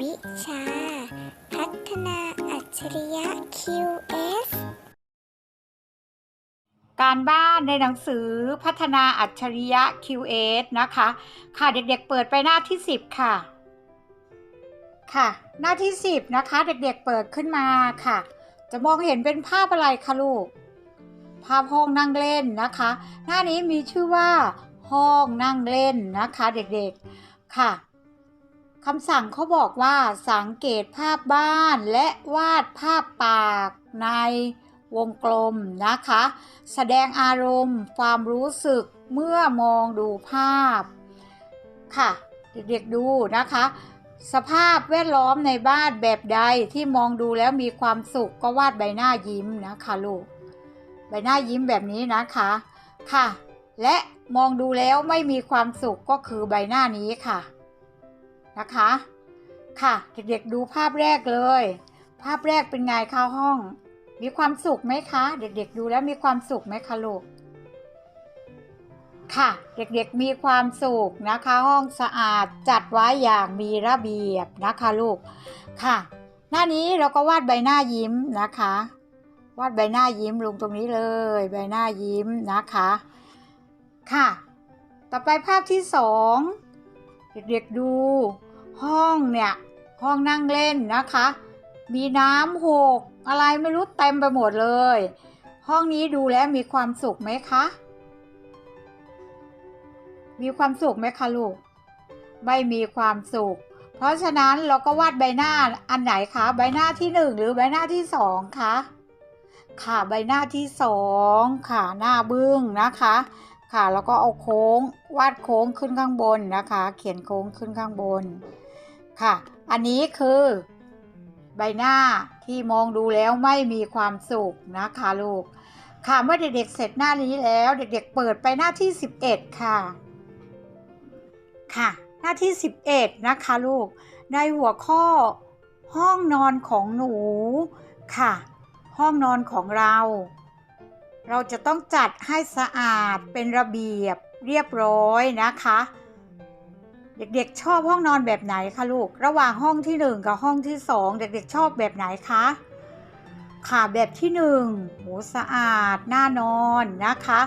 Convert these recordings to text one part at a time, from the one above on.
วิชา พัฒนาอัจฉริยะ QS การบ้านในหนังสือพัฒนาอัจฉริยะ QS นะคะ ค่ะเด็กๆเปิดไปหน้าที่ 10 ค่ะ ค่ะ หน้าที่ 10 นะคะ เด็กๆเปิดขึ้นมาค่ะ จะมองเห็นเป็นภาพอะไรคะลูก ภาพห้องนั่งเล่นนะคะ หน้านี้มีชื่อว่า ห้องนั่งเล่นนะคะ เด็กๆค่ะ คำสั่งเขาบอกว่าสังเกตภาพบ้านและวาดภาพปากในวงกลมนะคะ แสดงอารมณ์ความรู้สึกเมื่อมองดูภาพ ค่ะ เด็กๆดูนะคะ สภาพแวดล้อมในบ้านแบบใดที่มองดูแล้วมีความสุขก็วาดใบหน้ายิ้มนะคะลูกใบหน้ายิ้มแบบนี้นะคะค่ะ และมองดูแล้วไม่มีความสุขก็คือใบหน้านี้ค่ะ นะคะ ค่ะเด็กๆดูภาพแรกเลย ภาพแรกเป็นไงคะห้อง มีความสุขไหมคะ เด็กๆดูแล้วมีความสุขไหมคะลูกค่ะ เด็กๆมีความสุขนะคะ ห้องสะอาดจัดไว้อย่างมีระเบียบนะคะลูกค่ะ หน้านี้เราก็วาดใบหน้ายิ้มนะคะ วาดใบหน้ายิ้มลงตรงนี้เลย ใบหน้ายิ้มนะคะ ค่ะ ต่อไปภาพที่สองเด็กๆดู ห้องเนี่ย ห้องนั่งเล่นนะคะ มีน้ำหก อะไรไม่รู้เต็มไปหมดเลย ห้องนี้ดูแล้วมีความสุขไหมคะ มีความสุขไหมคะลูก ไม่มีความสุข เพราะฉะนั้นเราก็วาดใบหน้าอันไหนคะ ใบหน้าที่หนึ่งหรือใบหน้าที่สองคะค่ะใบหน้าที่สองค่ะหน้าบึ้งนะคะ ค่ะแล้วก็เอาโค้งวาดโค้งขึ้นข้างบนนะคะ เขียนโค้งขึ้นข้างบน ค่ะ อันนี้คือใบหน้าที่มองดูแล้วไม่มีความสุขนะคะลูก ค่ะเมื่อเด็กๆเสร็จหน้านี้แล้ว เด็กๆเปิดไปหน้าที่ 11 ค่ะ ค่ะ หน้าที่ 11 นะคะลูก ในหัวข้อห้องนอนของหนูค่ะ ห้องนอนของเรา เราจะต้องจัดให้สะอาดเป็นระเบียบเรียบร้อยนะคะ เด็กๆ ชอบห้องนอนแบบไหนคะลูก ระหว่างห้องที่หนึ่งกับห้องที่สองเด็กๆ ชอบแบบไหนคะ ค่ะแบบที่หนึ่งโหสะอาดน่านอนนะคะ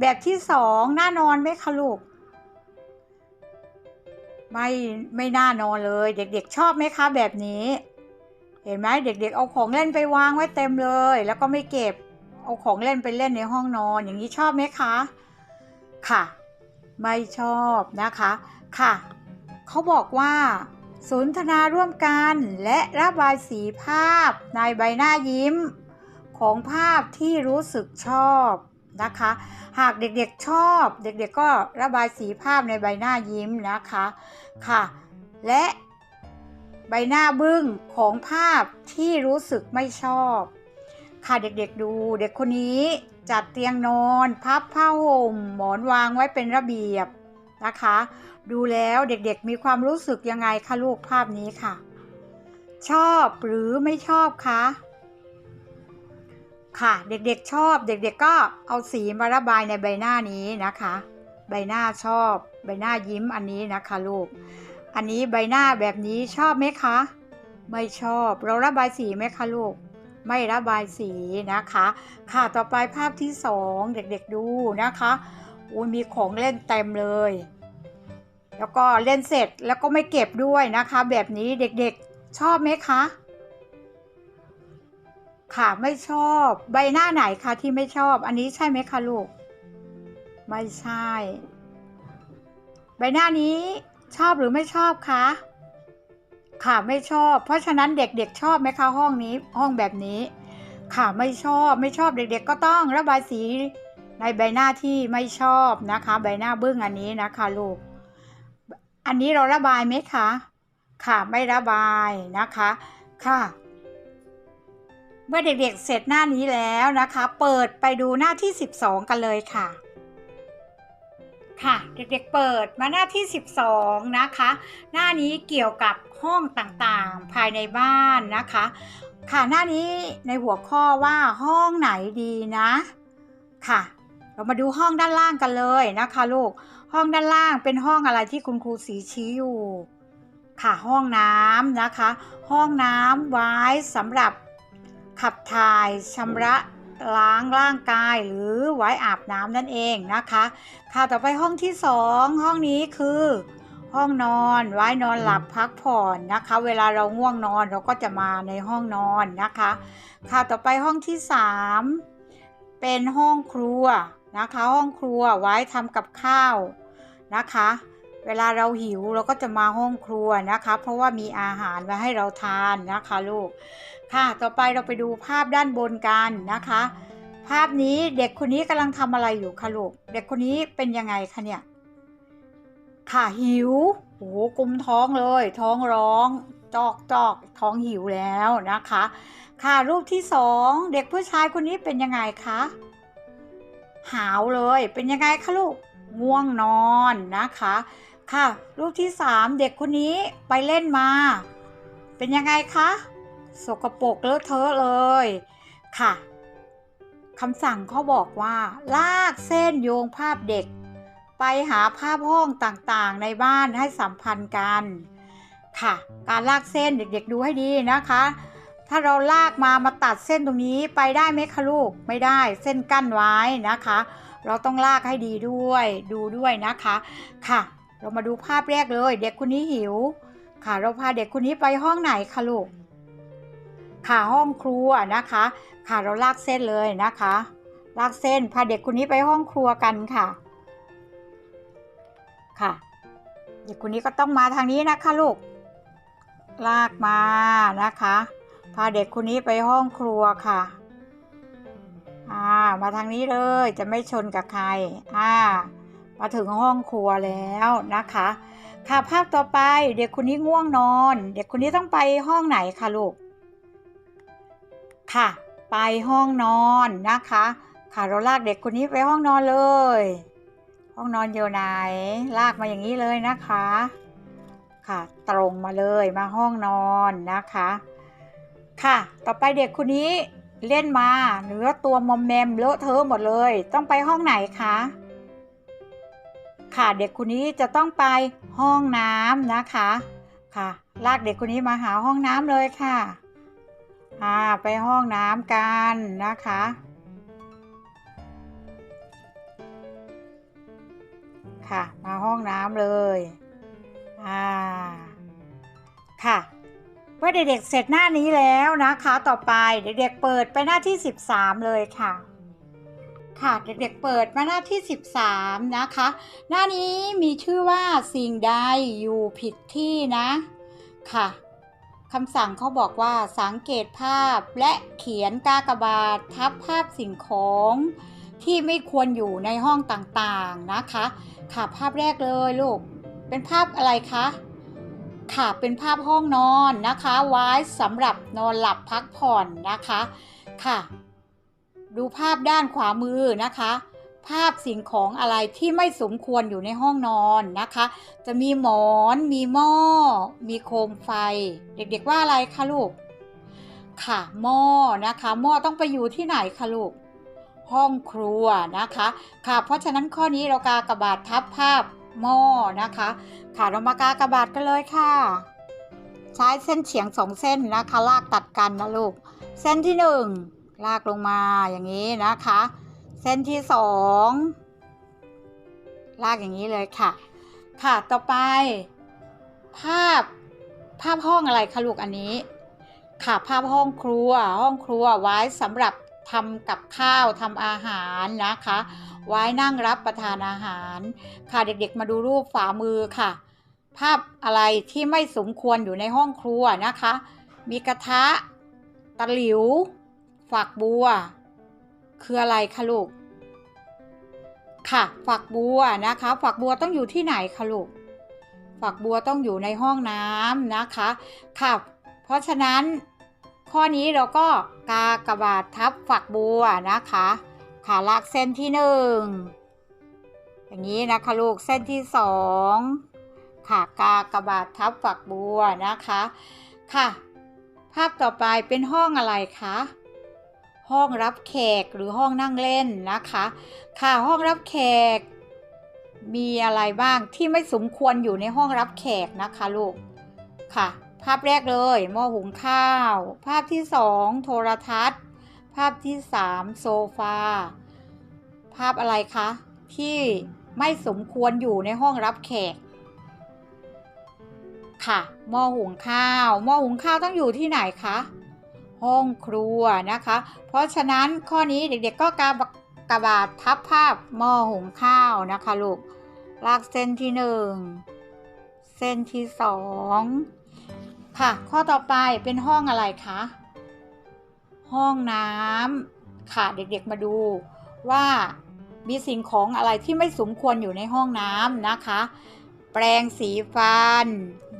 แบบที่สองน่านอนไหมคะลูก ไม่ไม่น่านอนเลย เด็กๆ ชอบไหมคะ แบบนี้ เห็นไหมเด็กๆ เอาของเล่นไปวางไว้เต็มเลย แล้วก็ไม่เก็บเอาของเล่นไปเล่นในห้องนอนอย่างนี้ชอบไหมคะ ค่ะ ไม่ชอบนะคะ ค่ะ เขาบอกว่า สนทนาร่วมกันและระบายสีภาพในใบหน้ายิ้ม ของภาพที่รู้สึกชอบนะคะ หากเด็กๆชอบ เด็กๆก็ระบายสีภาพในใบหน้ายิ้มนะคะค่ะ และใบหน้าบึ้งของภาพที่รู้สึกไม่ชอบ ค่ะเด็กๆดู เด็กคนนี้จัดเตียงนอน พับผ้าห่มหมอนวางไว้เป็นระเบียบนะคะ ดูแล้วเด็กๆมีความรู้สึกยังไงคะลูกภาพนี้ค่ะ ชอบหรือไม่ชอบคะค่ะ เด็กๆชอบเด็กๆก็เอาสีมาระบายในใบหน้านี้นะคะ ใบหน้าชอบ ใบหน้ายิ้มอันนี้นะคะลูก อันนี้ใบหน้าแบบนี้ชอบไหมคะ ไม่ชอบเราระบายสีไหมคะลูก ไม่ระบายสีนะคะ ค่ะต่อไปภาพที่สองเด็กๆดูนะคะอุ้ยมีของเล่นเต็มเลย แล้วก็เล่นเสร็จแล้วก็ไม่เก็บด้วยนะคะ แบบนี้เด็กๆชอบไหมคะ ค่ะไม่ชอบใบหน้าไหนคะที่ไม่ชอบ อันนี้ใช่ไหมคะลูก ไม่ใช่ ใบหน้านี้ชอบหรือไม่ชอบคะค่ะไม่ชอบ เพราะฉะนั้นเด็กๆชอบไหมคะห้องนี้ห้องแบบนี้ ค่ะไม่ชอบไม่ชอบเด็ก ๆ ก็ต้องระบายสีในใบหน้าที่ไม่ชอบนะคะ ใบหน้าเบึ้องอันนี้นะคะลูก อันนี้เราระบายไหมคะ ค่ะไม่ระบายนะคะ ค่ะ เมื่อเด็กๆเสร็จหน้านี้แล้วนะคะ เปิดไปดูหน้าที่ 12 กันเลยค่ะ ค่ะเด็กๆเปิดมาหน้าที่ 12 นะคะ หน้านี้เกี่ยวกับห้องต่างๆภายในบ้านนะคะ ค่ะหน้านี้ในหัวข้อว่าห้องไหนดีนะ ค่ะ เรามาดูห้องด้านล่างกันเลยนะคะลูก ห้องด้านล่างเป็นห้องอะไรที่คุณครูสีชี้อยู่ ค่ะห้องน้ำนะคะ ห้องน้ำไว้สำหรับขับถ่ายชำระล้างร่างกายหรือไว้อาบน้ำนั่นเองนะคะ ค่ะต่อไปห้องที่สองห้องนี้คือ ห้องนอนไว้นอนหลับพักผ่อนนะคะ เวลาเราง่วงนอนเราก็จะมาในห้องนอนนะคะ ค่ะต่อไปห้องที่สามเป็นห้องครัว นะคะห้องครัวไว้ทำกับข้าวนะคะ เวลาเราหิวเราก็จะมาห้องครัวนะคะ เพราะว่ามีอาหารไว้ให้เราทานนะคะลูกค่ะต่อไปเราไปดูภาพด้านบนกันนะคะ ภาพนี้เด็กคนนี้กำลังทำอะไรอยู่คะลูกเด็กคนนี้เป็นยังไงคะเนี่ยค่ะหิวโอ้โหกุมท้องเลย ท้องร้อง จอกจอกท้องหิวแล้วนะคะ ค่ะรูปที่สองเด็กผู้ชายคนนี้เป็นยังไงคะ หาวเลย เป็นยังไงคะลูกง่วงนอนนะคะ ค่ะ รูปที่สามเด็กคนนี้ไปเล่นมา เป็นยังไงคะสกปรกเลอะเทอะเลย ค่ะคำสั่งเขาบอกว่า ลากเส้นโยงภาพเด็ก ไปหาภาพห้องต่างๆ ในบ้านให้สัมพันธ์กัน ค่ะ การลากเส้นเด็กๆดูให้ดีนะคะ ถ้าเราลากมามาตัดเส้นตรงนี้ไปได้ไหมคะลูกไม่ได้เส้นกั้นไว้นะคะ เราต้องลากให้ดีด้วยดูด้วยนะคะค่ะ เรามาดูภาพแรกเลย เด็กคนนี้หิว ค่ะ เราพาเด็กคนนี้ไปห้องไหนคะลูกค่ะห้องครัวนะคะ ค่ะเราลากเส้นเลยนะคะ ลากเส้นพาเด็กคนนี้ไปห้องครัวกันค่ะ ค่ะ เด็กคนนี้ก็ต้องมาทางนี้นะคะลูกลากมานะคะ พาเด็กคนนี้ไปห้องครัวค่ะ อ่า มาทางนี้เลยจะไม่ชนกับใคร อ่า มาถึงห้องครัวแล้วนะคะ ค่ะภาพต่อไปเด็กคนนี้ง่วงนอน เด็กคนนี้ต้องไปห้องไหนคะลูก ค่ะ ไปห้องนอนนะคะ ค่ะเราลากเด็กคนนี้ไปห้องนอนเลย ห้องนอนอยู่ไหน ลากมาอย่างนี้เลยนะคะ ค่ะ ตรงมาเลยมาห้องนอนนะคะ ค่ะ ต่อไปเด็กคนนี้เล่นมาเนื้อตัวมอมแมมเลอะเทอะหมดเลย ต้องไปห้องไหนคะค่ะเด็กคนนี้จะต้องไปห้องน้ำนะคะค่ะ ลากเด็กคนนี้มาหาห้องน้ำเลยค่ะอ่าไปห้องน้ำกันนะคะ ค่ะมาห้องน้ำเลยอ่าค่ะ เมื่อเด็กๆเสร็จหน้านี้แล้วนะคะ ต่อไปเด็กๆเปิดไปหน้าที่ 13 เลยค่ะ ค่ะเด็กๆเปิดมาหน้าที่ 13 นะคะ หน้านี้มีชื่อว่าสิ่งใดอยู่ผิดที่นะค่ะคำสั่งเขาบอกว่าสังเกตภาพและเขียนกากบาททับภาพสิ่งของที่ไม่ควรอยู่ในห้องต่างๆนะคะ ค่ะภาพแรกเลยลูก เป็นภาพอะไรคะ ค่ะเป็นภาพห้องนอนนะคะไว้สำหรับนอนหลับพักผ่อนนะคะค่ะ ดูภาพด้านขวามือนะคะ ภาพสิ่งของอะไรที่ไม่สมควรอยู่ในห้องนอนนะคะ จะมีหมอนมีหม้อ มีโคมไฟ เด็กๆว่าอะไรคะลูกค่ะหม้อนะคะหม้อต้องไปอยู่ที่ไหนคะลูกห้องครัวนะคะ ค่ะ เพราะฉะนั้นข้อนี้เรากากระบาททับภาพ หม้อนะคะ ค่ะเรามากากบาทกันเลยค่ะ ใช้เส้นเฉียงสองเส้นนะคะ ลากตัดกันนะลูก เส้นที่หนึ่งลากลงมาอย่างนี้นะคะ เส้นที่สองลากอย่างนี้เลยค่ะ ค่ะต่อไป ภาพภาพห้องอะไรคะลูกอันนี้ ค่ะภาพห้องครัวห้องครัวไว้สำหรับ ทำกับข้าวทำอาหารนะคะ ไว้นั่งรับประทานอาหาร ค่ะเด็กๆ มาดูรูปฝามือค่ะ ภาพอะไรที่ไม่สมควรอยู่ในห้องครัวนะคะ มีกระทะ ตะหลิว ฝักบัว คืออะไรคะลูก ค่ะ ฝักบัวนะคะ ฝักบัวต้องอยู่ที่ไหนคะลูก ฝักบัวต้องอยู่ในห้องน้ำนะคะ ค่ะ เพราะฉะนั้น ข้อนี้เราก็กากบาททับฝักบัวนะคะค่ะลากเส้นที่หนึ่งอย่างนี้นะคะลูกเส้นที่สองค่ะกากบาททับฝักบัวนะคะค่ะ ภาพต่อไปเป็นห้องอะไรคะห้องรับแขกหรือห้องนั่งเล่นนะคะ ค่ะห้องรับแขก มีอะไรบ้างที่ไม่สมควรอยู่ในห้องรับแขกนะคะลูกค่ะ ภาพแรกเลยหม้อหุงข้าว ภาพที่สองโทรทัศน์ ภาพที่สามโซฟา ภาพอะไรคะ ที่ไม่สมควรอยู่ในห้องรับแขก ค่ะหม้อหุงข้าวหม้อหุงข้าวต้องอยู่ที่ไหนคะห้องครัวนะคะ เพราะฉะนั้นข้อนี้เด็กๆก็กาบกระบาดทับภาพหม้อหุงข้าวนะคะลูกลากเส้นที่หนึ่งเส้นที่สอง ค่ะ ข้อต่อไปเป็นห้องอะไรคะ ห้องน้ำค่ะ เด็กๆมาดูว่ามีสิ่งของอะไรที่ไม่สมควรอยู่ในห้องน้ำนะคะ แปรงสีฟัน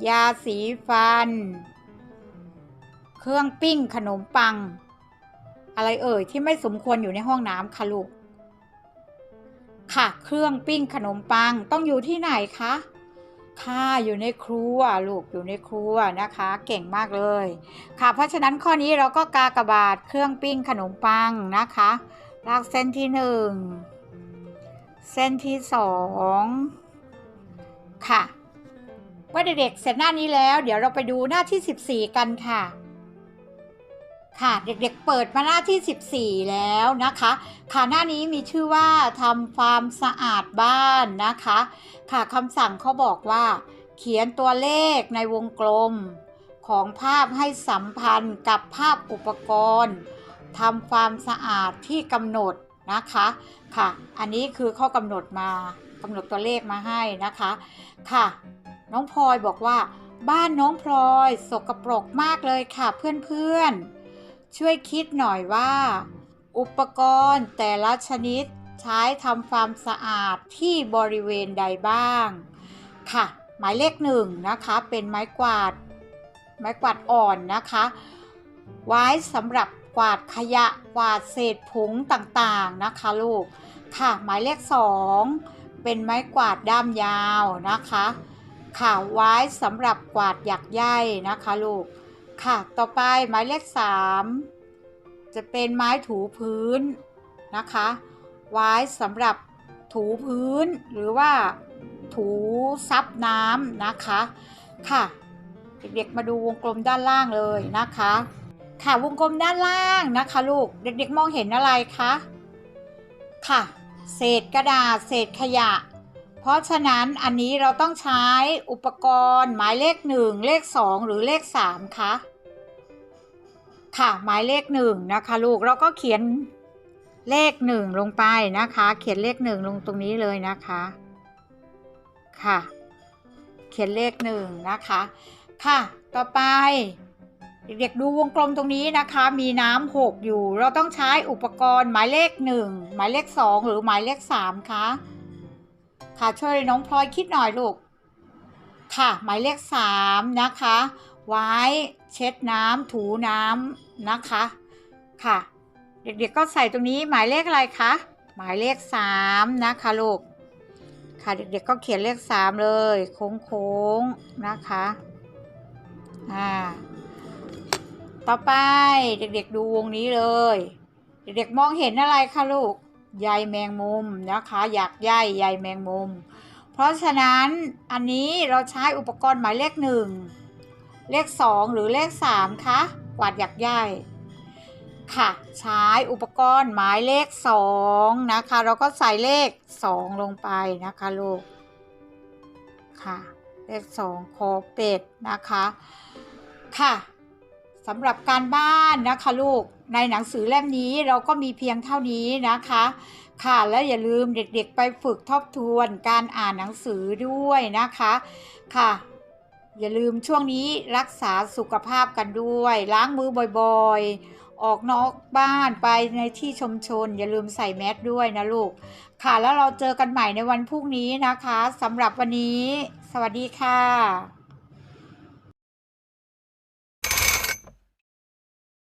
ยาสีฟัน เครื่องปิ้งขนมปัง อะไรเอ่ยที่ไม่สมควรอยู่ในห้องน้ำคะลูก ค่ะ เครื่องปิ้งขนมปังต้องอยู่ที่ไหนคะ ค่ะอยู่ในครัวลูกอยู่ในครัวนะคะ เก่งมากเลย ค่ะ เพราะฉะนั้นข้อนี้เราก็กากบาทเครื่องปิ้งขนมปังนะคะลากเส้นที่หนึ่งเส้นที่สองค่ะเมื่อเด็กๆเสร็จหน้านี้แล้ว เดี๋ยวเราไปดูหน้าที่ 14 กันค่ะ ค่ะเด็กๆเปิดมาหน้าที่ 14 แล้วนะคะ ค่ะหน้านี้มีชื่อว่าทำความสะอาดบ้านนะคะ ค่ะคำสั่งเขาบอกว่า เขียนตัวเลขในวงกลมของภาพให้สัมพันธ์กับภาพอุปกรณ์ทำความสะอาดที่กำหนดนะคะ ค่ะ อันนี้คือเขากำหนดมากำหนดตัวเลขมาให้นะคะ ค่ะ น้องพลอยบอกว่า บ้านน้องพลอย สกปรกมากเลยค่ะเพื่อนๆ ช่วยคิดหน่อยว่า อุปกรณ์แต่ละชนิดใช้ทำความสะอาดที่บริเวณใดบ้าง ค่ะ หมายเลขหนึ่งนะคะ เป็นไม้กวาด ไม้กวาดอ่อนนะคะ ไว้สำหรับกวาดขยะกวาดเศษผงต่างๆนะคะลูก ค่ะ หมายเลขสองเป็นไม้กวาดด้ามยาวนะคะ ค่ะไว้สำหรับกวาดหยักใยนะคะลูก ค่ะ ต่อไปหมายเลขสามจะเป็นไม้ถูพื้นนะคะ ไว้สำหรับถูพื้นหรือว่าถูซับน้ำนะคะ ค่ะ เด็กๆมาดูวงกลมด้านล่างเลยนะคะ ค่ะวงกลมด้านล่างนะคะลูก เด็กๆมองเห็นอะไรคะ ค่ะ เศษกระดาษ เศษขยะ ราะฉะนั้นอันนี้เราต้องใช้อุปกรณ์ หมายเลขหนึ่งเลขสองหรือเลขสามคะค่ะหมายเลขหนึ่งนะคะ ลูกเราก็เขียนเลขหนึ่งลงไปนะคะ เขียนเลขหนึ่งลงตรงนี้เลยนะคะ ค่ะ เขียนเลขหนึ่งนะคะ ค่ะ ต่อไปเด็กๆดูวงกลมตรงนี้นะคะ มีน้ำหกอยู่ เราต้องใช้อุปกรณ์หมายเลขหนึ่งหมายเลขสองหรือหมายเลขสามคะ ค่ะช่วยน้องพลอยคิดหน่อยลูก ค่ะ หมายเลขสามนะคะ ไว้เช็ดน้ำถูน้ำนะคะ ค่ะ เด็กๆก็ใส่ตรงนี้หมายเลขอะไรคะ หมายเลขสามนะคะลูก ค่ะเด็กๆก็เขียนเลขสามเลย โค้งๆนะคะ อ่า ต่อไปเด็กๆดูวงนี้เลย เด็กๆมองเห็นอะไรคะลูก ใยแมงมุมนะคะอยากใยใยแมงมุม เพราะฉะนั้นอันนี้เราใช้อุปกรณ์หมายเลขหนึ่งเลขสองหรือเลขสามคะกวาดหยักใยค่ะใช้อุปกรณ์หมายเลขสองนะคะ เราก็ใส่เลขสองลงไปนะคะลูกค่ะ เลขสองคอเป็ดนะคะค่ะ สำหรับการบ้านนะคะลูกในหนังสือเล่มนี้เราก็มีเพียงเท่านี้นะคะ ค่ะและอย่าลืมเด็กๆไปฝึกทบทวนการอ่านหนังสือด้วยนะคะค่ะ อย่าลืมช่วงนี้รักษาสุขภาพกันด้วย ล้างมือบ่อยๆ ออกนอกบ้านไปในที่ชมชน อย่าลืมใส่แมสด้วยนะลูก ค่ะแล้วเราเจอกันใหม่ในวันพรุ่งนี้นะคะสำหรับวันนี้ สวัสดีค่ะ